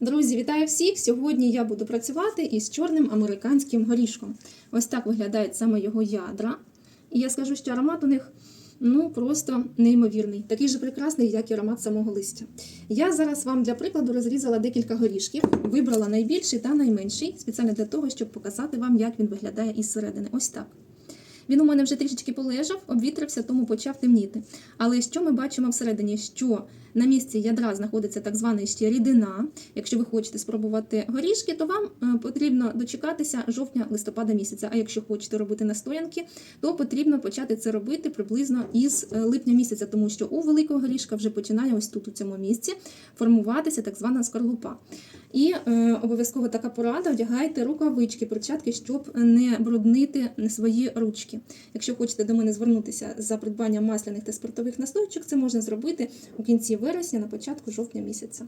Друзі, вітаю всіх! Сьогодні я буду працювати із чорним американським горішком. Ось так виглядають саме його ядра. І я скажу, що аромат у них ну просто неймовірний, такий же прекрасний, як і аромат самого листя. Я зараз вам для прикладу розрізала декілька горішків, вибрала найбільший та найменший, спеціально для того, щоб показати вам, як він виглядає із середини. Ось так. Він у мене вже трішечки полежав, обвітрився, тому почав темніти. Але що ми бачимо всередині? Що на місці ядра знаходиться так звана ще рідина. Якщо ви хочете спробувати горішки, то вам е, потрібно дочекатися жовтня-листопада місяця. А якщо хочете робити настоянки, то потрібно почати це робити приблизно із е, липня місяця, тому що у великого горішка вже починає ось тут, у цьому місці, формуватися так звана скорлупа. І е, обов'язково така порада: одягайте рукавички, перчатки, щоб не бруднити свої ручки. Якщо хочете до мене звернутися за придбанням масляних та спиртових настоючок, це можна зробити у кінці вересня, на початку жовтня місяця.